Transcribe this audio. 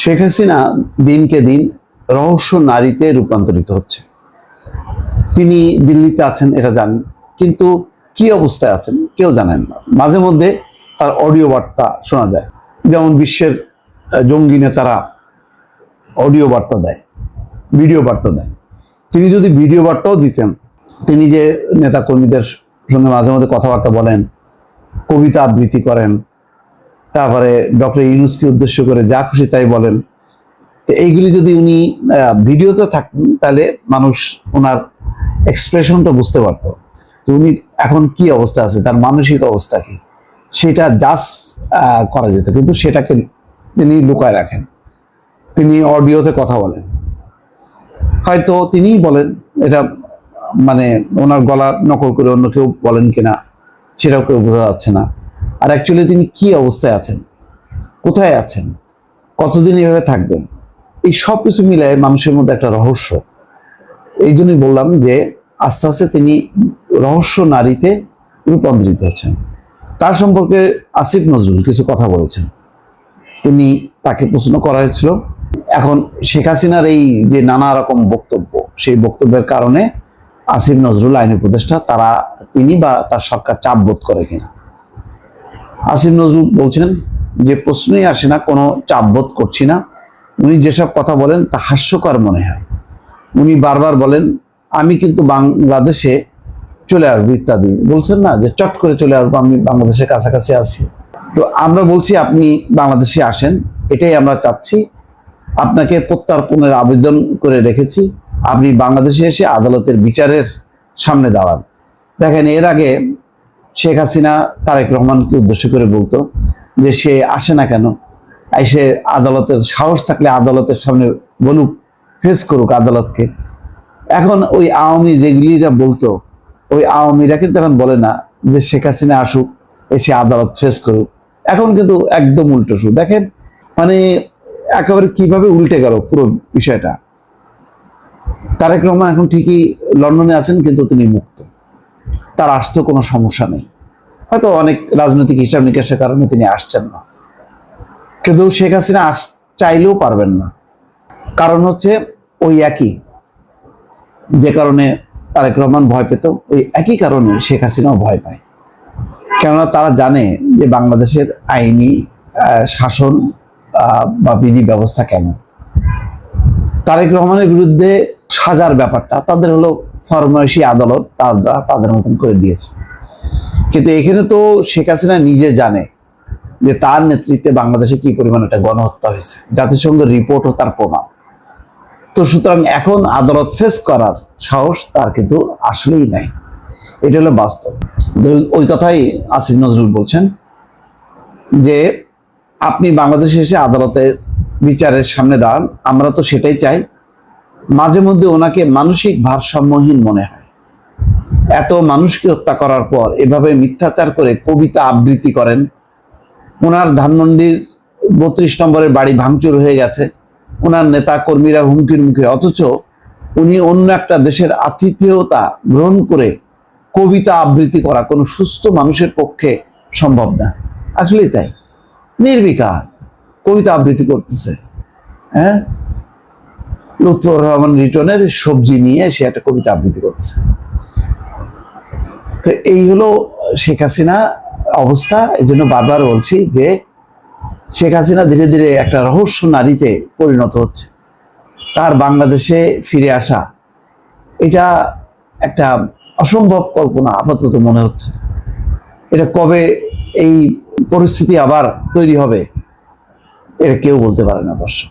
শেখ হাসিনা দিনকে দিন রহস্য নারীতে রূপান্তরিত হচ্ছে। তিনি দিল্লিতে আছেন, এটা জানেন, কিন্তু কি অবস্থায় আছেন কেউ জানেন না। মাঝে মধ্যে তার অডিও বার্তা শোনা যায়। যেমন বিশ্বের জঙ্গি নেতারা অডিও বার্তা দেয়, ভিডিও বার্তা দেয়। তিনি যদি ভিডিও বার্তাও দিতেন, তিনি যে নেতা কর্মীদের সঙ্গে মাঝে মধ্যে কথাবার্তা বলেন, কবিতা আবৃত্তি করেন তারপরে ডক্টর ইউনুসকে উদ্দেশ্য করে যা খুশি তাই বলেন। তো এইগুলি যদি উনি ভিডিওতে থাকতেন, তাহলে মানুষ ওনার এক্সপ্রেশনটা বুঝতে পারতো। তো উনি এখন কি অবস্থা আছে, তার মানসিক অবস্থা কি? সেটা জাজ করা যেত, কিন্তু সেটাকে তিনি লুকায় রাখেন। তিনি অডিওতে কথা বলেন। হয়তো তিনিই বলেন, এটা মানে ওনার গলা নকল করে অন্য কেউ বলেন কিনা, সেটাও কেউ বোঝা যাচ্ছে না। আর অ্যাকচুয়ালি তিনি কি অবস্থায় আছেন? কোথায় আছেন? কতদিন এভাবে থাকবেন? এই সব কিছু মিলায় মানুষের মধ্যে একটা রহস্য। এই জন্যই বললাম যে আস্তে আস্তে তিনি রহস্য নারীতে রূপান্তরিত হচ্ছেন। তার সম্পর্কে আসিফ নজরুল কিছু কথা বলেছেন। তিনি তাকে প্রশ্ন করা হয়েছিল। এখন শেখ হাসিনার এই যে নানা রকম বক্তব্য, সেই বক্তব্যের কারণে আসিফ নজরুল আইন উপদেষ্টা, তারা তিনি বা তার সরকার চাপ বোধ করে কিনা। আসিফ নজরুল বলছেন যে প্রশ্নই আসে না, কোনো চাপ বোধ করছি না। উনি যেসব কথা বলেন, তা হাস্যকর মনে হয়। উনি বারবার বলেন, আমি কিন্তু বাংলাদেশে চলে আসব ইত্যাদি। বলছেন না যে চট করে চলে আসব, আমি বাংলাদেশের কাছাকাছি আছি। তো আমরা বলছি, আপনি বাংলাদেশে আসেন। এটাই আমরা চাচ্ছি। আপনাকে প্রত্যার্পণের আবেদন করে রেখেছি। আপনি বাংলাদেশে এসে আদালতের বিচারের সামনে দাঁড়ান। দেখেন, এর আগে শেখ হাসিনা তারেক রহমানকে উদ্দেশ্য করে বলতো যে সে আসে না কেন? এসে আদালতের সাহস থাকলে আদালতের সামনে বলুক, ফেস করুক আদালতকে। এখন ওই আওয়ামী যেগুলিরা বলতো, ওই আওয়ামীরা কিন্তু এখন বলে না যে শেখ হাসিনা আসুক, এসে আদালত ফেস করুক। এখন কিন্তু একদম উল্টো শুরু দেখেন মানে একেবারে কীভাবে উল্টে গেল পুরো বিষয়টা। তারেক রহমান এখন ঠিকই লন্ডনে আছেন, কিন্তু তিনি মুক্ত। তার আসতে কোনো সমস্যা নেই। হয়তো অনেক রাজনৈতিক হিসাব নিকাশের কারণে তিনি আসছেন না। কিন্তু শেখ হাসিনা আস, চাইলেও পারবেন না। কারণ হচ্ছে ওই একই। যে কারণে তারেক রহমান ভয় পেত, ওই একই কারণে শেখ হাসিনাও ভয় পায়। কেননা তারা জানে যে বাংলাদেশের আইনি শাসন বা বিধি ব্যবস্থা কেমন। তারেক রহমানের বিরুদ্ধে সাজার ব্যাপারটা, তাদের হলো ফরমাইশি আদালত তারা তাদের মতন করে দিয়েছে। কিন্তু এখানে তো শেখ হাসিনা নিজে জানে যে তার নেতৃত্বে বাংলাদেশে কি পরিমাণ একটা গণহত্যা হয়েছে, জাতিসংঘের রিপোর্টও তার প্রমাণ। তো সুতরাং এখন আদালত ফেস করার সাহস তার কিন্তু আসলেই নাই। এটা হলো বাস্তব। ওই কথাই আসিফ নজরুল বলছেন যে, আপনি বাংলাদেশে এসে আদালতের বিচারের সামনে দাঁড়ান, আমরা তো সেটাই চাই মাঝে মধ্যে ওনাকে মানসিক ভারসাম্যহীন মনে হয়। এত মানুষকে হত্যা করার পর এভাবে মিথ্যাচার করে কবিতা আবৃত্তি করেন। ওনার ধানমন্ডির বত্রিশ নম্বরের বাড়ি ভাঙচুর হয়ে গেছে। ওনার নেতা কর্মীরা হুমকির মুখে, অথচ উনি অন্য একটা দেশের আতিথেয়তা গ্রহণ করে কবিতা আবৃত্তি করা কোনো সুস্থ মানুষের পক্ষে সম্ভব না। আসলেই তাই। নির্বিকার কবিতা আবৃত্তি করতেছে। হ্যাঁ? লুৎফর রহমান রিটনের সবজি নিয়ে সে একটা কবিতা আবৃত্তি করছে। তো এই হলো শেখ হাসিনা অবস্থা এই জন্য বারবার বলছি যে শেখ হাসিনা ধীরে ধীরে একটা রহস্য নারীতে পরিণত হচ্ছে। তার বাংলাদেশে ফিরে আসা, এটা একটা অসম্ভব কল্পনা আপাতত মনে হচ্ছে। এটা কবে এই পরিস্থিতি আবার তৈরি হবে, এটা কেউ বলতে পারে না দর্শক।